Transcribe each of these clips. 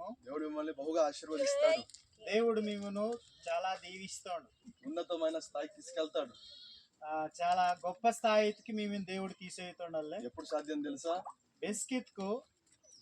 ఉన్నాము దేవుడు మిమ్మల్ని బహుగా ఆశీర్వదిస్తాడు. దేవుడు మిమ్మను చాలా దీవిస్తాడు. ఉన్నతమైన స్థాయికి తీసుకెళ్తాడు. ఆ, చాలా గొప్ప స్థాయికి మేము దేవుడు తీసేతుండాలి ఎప్పుడు సాధ్యం తెలుసా? బెస్కిత్కు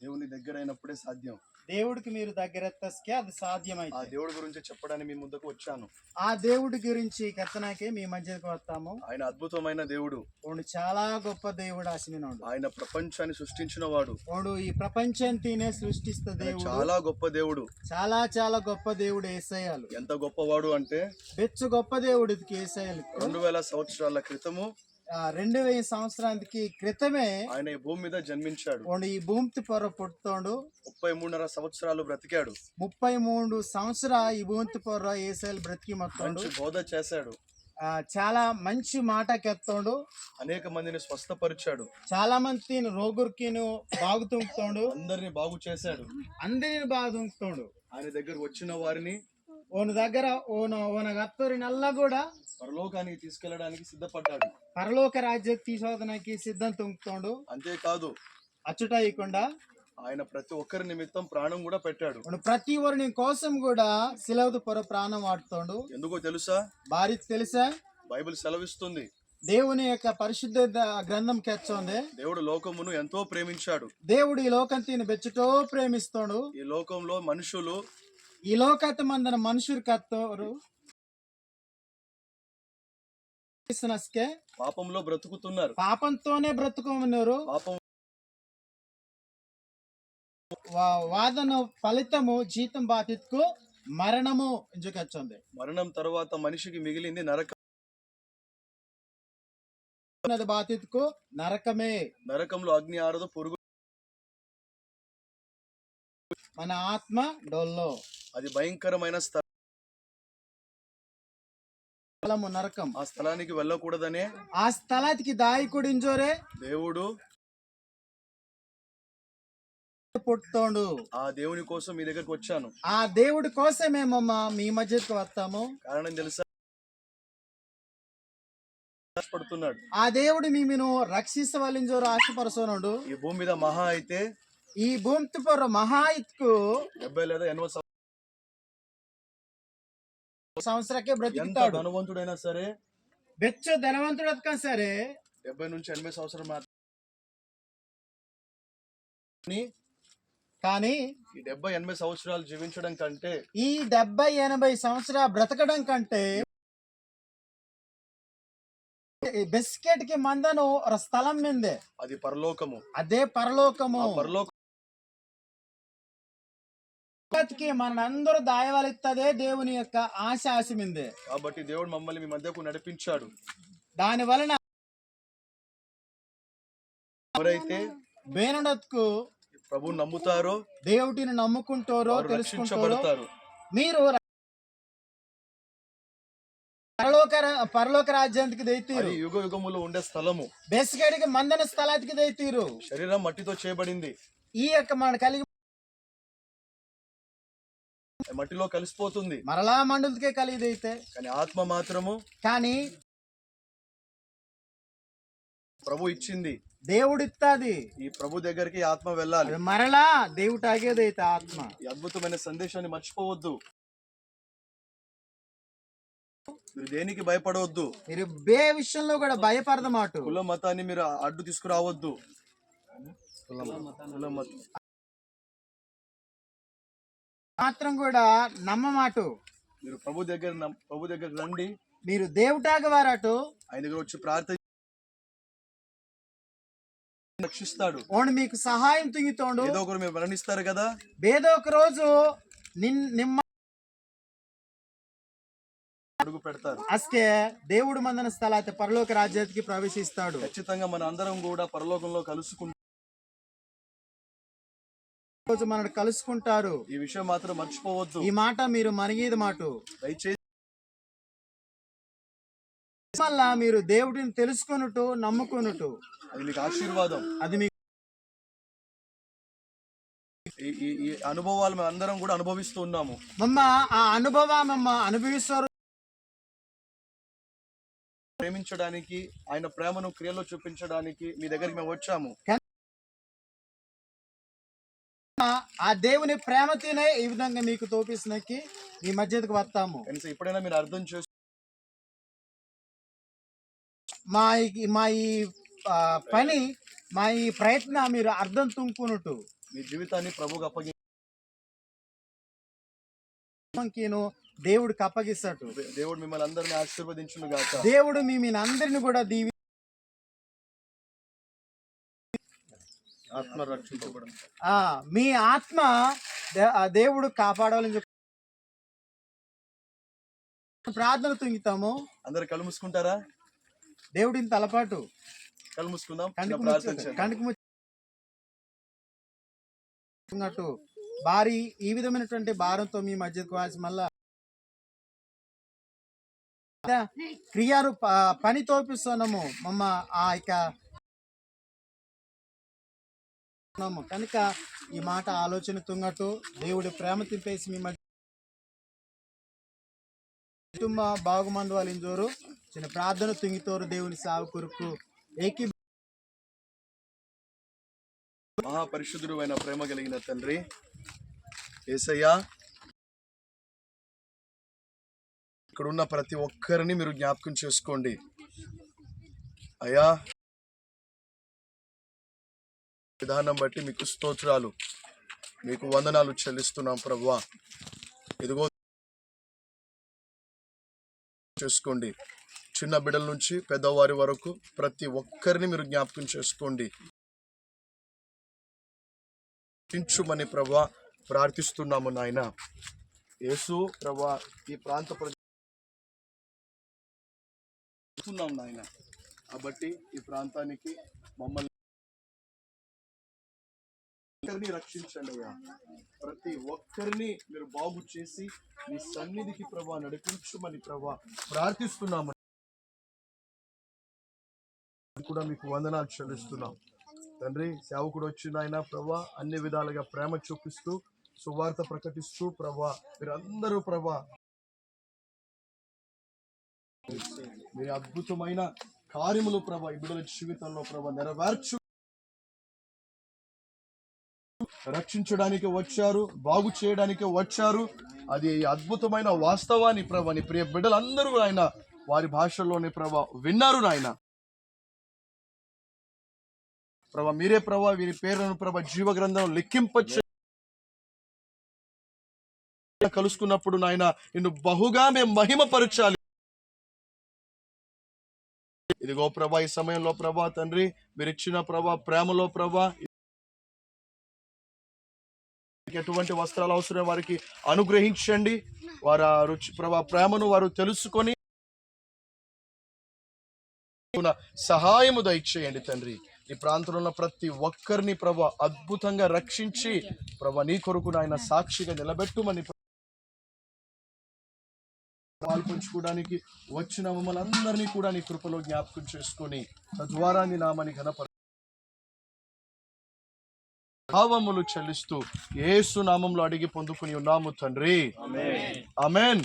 దేవుని దగ్గర అయినప్పుడే సాధ్యం. దేవుడికి మీరు దగ్గరెత్తస్కే అది ఆ సాధ్యమైతే దేవుడి గురించి చెప్పడానికి మీ ముందుకు వచ్చాను. ఆ దేవుడి గురించి కథనాకే మీ మధ్యకు వస్తాము. ఆయన అద్భుతమైన దేవుడు. వాడు చాలా గొప్ప దేవుడు ఆశమినోడు ఆయన ప్రపంచాన్ని సృష్టించిన వాడు వాడు ఈ ప్రపంచంతీనే సృష్టిస్త ఆయన దేవుడు. చాలా గొప్ప దేవుడు. చాలా చాలా గొప్ప దేవుడు ఏసయ్యాలు. ఎంత గొప్పవాడు అంటే బెచ్చు గొప్ప దేవుడికి ఏసయ్యాలు రెండు వేల సంవత్సరాల క్రితము ఆ, రెండు వెయ్యి సంవత్సరానికి క్రితమే ఆయన ఈ భూమి మీద జన్మించాడు. ఈ భూమి పొర పుట్టుతోడు ముప్పై మూడున్నర సంవత్సరాలు బ్రతికాడు. ముప్పై మూడు సంవత్సర ఈ భూమి పొర ఏసైలు బ్రతికి మొత్తాడు మంచి బోధ చేశాడు. ఆ, చాలా మంచి మాట కెత్తోడు అనేక మందిని స్వస్థపరిచాడు. చాలా మంది రోగురికిను బాగు తుంపుతోడు అందరిని బాగు చేశాడు. అందరిని బాగా తుంపుతోడు ఆయన దగ్గర వచ్చిన వారిని ఓన దగ్గర ఓన ఓన గత్తూరి నల్లా కూడా పరలోకానికి తీసుకెళ్ళడానికి సిద్ధపడ్డాడు. పరలోక రాజ్య తీసుకోవడానికి సిద్ధం తుంపుతోడు అంతేకాదు అచ్చుట ఇవ్వకుండా ఆయన ప్రతి ఒక్కరి నిమిత్తం ప్రాణం కూడా పెట్టాడు. ప్రతి ఒరిని కోసం కూడా సిలవదు పొర ప్రాణం వాడుతోడు. ఎందుకో తెలుసా? భార్య తెలుసా? బైబిల్ సెలవిస్తుంది. దేవుని యొక్క పరిశుద్ధ గ్రంథం కెచ్చోంది. దేవుడు లోకమును ఎంతో ప్రేమించాడు. దేవుడు ఈ లోకం తీని బెచ్చుటో ప్రేమిస్తాడు. ఈ లోకంలో మనుషులు ఈ లోకత మందన మనుషులు కత్తోరు క్రిస్మస్కే పాపంలో బ్రతుకుతున్నారు. పాపంతోనే బ్రతుకోమన్నారు పాపం వాదన ఫలితము జీతం బాధితుకు మరణము ఎంచుకొచ్చింది మరణం తర్వాత మనిషికి మిగిలింది నరక. బాధితుకు నరకమే. నరకంలో అగ్ని ఆరదు పురుగు మన ఆత్మ డొల్లో. అది భయంకరమైన స్థలము నరకం. ఆ స్థలానికి వెళ్ళకూడదనే ఆ స్థలానికి దాయకుడు ఇంజోరే. దేవుడు పుట్టోండు. ఆ దేవుని కోసం మీ దగ్గరకు వచ్చాను. ఆ దేవుడి కోసమేమమ్మా మీ మధ్యకు వస్తాము. కారణం తెలుసా? పడుతున్నాడు ఆ దేవుడు మీను రక్షించవలింజోరు ఆశపరచనుడు. ఈ భూమి మీద మహా అయితే ఈ భూమి పొర మహాయిత్కు డెబ్బై లేదా ఎనభై సంవత్సరకే బ్రతికితాడు. ధనవంతుడైనా సరే బెచ్చు ధనవంతుడు అతక సరే డెబ్బై నుంచి ఎనభై సంవత్సరాలు మాత్రమే. కానీ ఈ డెబ్బై ఎనభై సంవత్సరాలు జీవించడం కంటే ఈ డెబ్బై ఎనభై సంవత్సరాలు బ్రతకడం కంటే బిస్కెట్కి మందను ఒక స్థలం మిందే. అది పరలోకము. అదే పరలోకము. పరలోక కి మనందరూ దాయవలిత్తదే దేవుని యొక్క ఆశ ఆశ మిందే కాబట్టి దేవుడు మమ్మల్ని మీ మధ్యకు నడిపించాడు. దాని వలన ఎవరైతే బేనుడత్కు ప్రభు నమ్ముతారో దేవుడిని నమ్ముకుంటారో వారు తెలుసుకుంటారో రక్షించబడతారు. మీరు ర- పరలోక రా- పరలోక రాజ్యానికి దైతీరు అది యుగ యుగములో ఉండే స్థలము. బేసిగడికి మందన స్థలానికి దైతీరు శరీరం మట్టితో చేయబడింది. ఈ యొక్క మన కలిగి మట్టిలో కలిసిపోతుంది. మరలా మండలకే కలిగిదైతే. కానీ ఆత్మ మాత్రము కానీ ప్రభు ఇచ్చింది. దేవుడిత్తాది. ఈ ప్రభు దగ్గరికి ఆత్మ వెళ్ళాలి. మరలా దేవుడు ఆగేదైతే ఆత్మ. ఈ అద్భుతమైన సందేశాన్ని మర్చిపోవద్దు. మీరు దేనికి భయపడవద్దు. మీరు బే విషయంలో కూడా భయపడదమాట. కుల మతాన్ని మీరు అడ్డు తీసుకురావద్దు. కుల మతం మాత్రం కూడా నమ్మమాట. మీరు ప్రభు దగ్గర నమ్- ప్రభు దగ్గర రండి. మీరు దేవుటాగ వారటు ఆయన దగ్గర వచ్చి ప్రార్థన రక్షిస్తాడు. ఓడు మీకు సహాయం తుంగితోండు ఏదో ఒకరు మీరు మరణిస్తారు కదా. ఏదో ఒక రోజు నిన్ నిమ్మ అడుగు పెడతారు. అస్కే దేవుడు మందన స్థలాతే పరలోక రాజ్యానికి ప్రవేశిస్తాడు. ఖచ్చితంగా మన అందరం కూడా పరలోకంలో కలుసుకుంటాం. రోజు మనల్ని కలుసుకుంటారు. ఈ విషయం మాత్రం మర్చిపోవద్దు. ఈ మాట మీరు మరిగేది మాట. దయచేసి మీరు దేవుడిని తెలుసుకొనుట నమ్ముకొనుట. అది మీకు ఆశీర్వాదం. అది మీకు ఈ అనుభవాలు మేము అందరం కూడా అనుభవిస్తూ ఉన్నాము. మమ్మ ఆ అనుభవం అనుభవిస్తారు. ప్రేమించడానికి ఆయన ప్రేమను క్రియలో చూపించడానికి మీ దగ్గరికి మేము వచ్చాము. ఆ దేవుని ప్రేమతోనే ఈ విధంగా మీకు తోపిస్తున్నకి ఈ మధ్యకు వస్తాము. ఇప్పుడైనా మీరు అర్థం చేసు మా ఈ- మా ఈ ఆ, పని మా ఈ ప్రయత్న మీరు అర్థం తుంకునుట్టు మీ జీవితాన్ని ప్రభుకు అప్పగి దేవుడికి అప్పగిస్తాడు. దేవుడు మిమ్మల్ని అందరినీ ఆశీర్వదించును గాక దేవుడు మీ మీ అందరిని కూడా దీవి ఆత్మ రక్షించబడం మీ ఆత్మ దేవుడు కాపాడాలని చెప్పి ప్రార్థన తుంగితాము. అందరు కళ్ళు మూసుకుంటారా? దేవుడిని కళ్ళు మూసుకుందాం. కంటికి ముచ్చు చేద్దాం. కంటికి ముచ్చినట్టు భారీ ఈ విధమైనటువంటి భారంతో మీ మధ్యకు వాసి మళ్ళా క్రియారు పని తోపిస్తున్నాము మమ్మ ఆ యొక్క ఉన్నాము. కనుక ఈ మాట ఆలోచన తుంగట్టు దేవుడి ప్రేమ తింపేసి మీ మధ్య కుటుంబ బాగుమందు వాళ్ళింజోరు చిన్న ప్రార్థన తుంగితోరు దేవుని సాగు కొరకు ఏకీ మహాపరిశుద్ధుడు అయిన ప్రేమ కలిగిన తండ్రి ఏసయ్యా ఇక్కడ ఉన్న ప్రతి ఒక్కరిని మీరు జ్ఞాపకం చేసుకోండి అయ్యా విధానం బట్టి మీకు స్తోత్రాలు మీకు వందనాలు చెల్లిస్తున్నాం ప్రభువా. ఇదిగో చేసుకోండి. చిన్న బిడ్డల నుంచి పెద్దవారి వరకు ప్రతి ఒక్కరిని మీరు జ్ఞాపకం చేసుకోండి. చించుమని ప్రభా ప్రార్థిస్తున్నాము నాయన. యేసు ప్రభా ఈ ప్రాంత ప్రజలు నాయన. కాబట్టి ఈ ప్రాంతానికి మమ్మల్ని ఒక్కరిని రక్షించండి అయ్యా. ప్రతి ఒక్కరిని మీరు బాగు చేసి మీ సన్నిధికి ప్రభా నడిపించమని ప్రభా ప్రార్థిస్తున్నాము. కూడా మీకు వందనాలు చెల్లిస్తున్నాం. తండ్రి సేవకుడు వచ్చిన ఆయన ప్రభా అన్ని విధాలుగా ప్రేమ చూపిస్తూ సువార్త ప్రకటిస్తూ ప్రభా మీరందరూ ప్రభా మీ అద్భుతమైన కార్యములు ప్రభా ఈ బిడ్డల జీవితంలో ప్రభా నెరవేర్చు రక్షించడానికి వచ్చారు బాగు చేయడానికి వచ్చారు. అది అద్భుతమైన వాస్తవాన్ని ప్రభా నీ ప్రియ బిడ్డలందరూ ఆయన వారి భాషల్లోనే ప్రభా విన్నారు నాయన. ప్రభా మీరే ప్రభా వీరి పేర్లను ప్రభా జీవ గ్రంథం లెక్కింపచ్చు కలుసుకున్నప్పుడు నాయన నిన్ను బహుగా మేము మహిమపరచాలి. ఇదిగో ప్రభా ఈ సమయంలో ప్రభా తండ్రి మీరు ఇచ్చిన ప్రభా ప్రేమలో ప్రభా ఎటువంటి వస్త్రాలు అవసరం వారికి అనుగ్రహించండి. వారి రుచి ప్రభా ప్రేమను వారు తెలుసుకొని సహాయము దయచేయండి తండ్రి. ఈ ప్రాంతంలో ఉన్న ప్రతి ఒక్కరిని ప్రభ అద్భుతంగా రక్షించి ప్రభ నీ కొరకు నాయన సాక్షిగా నిలబెట్టుమని పాల్పంచుకోవడానికి వచ్చిన మమ్మల్ని అందరినీ కూడా నీ కృపలో జ్ఞాపకం చేసుకొని తద్వారా నీ నామని ఘనపర భావములు చెల్లిస్తూ ఏసు నామంలో అడిగి పొందుకుని ఉన్నాము తండ్రి. ఆమెన్.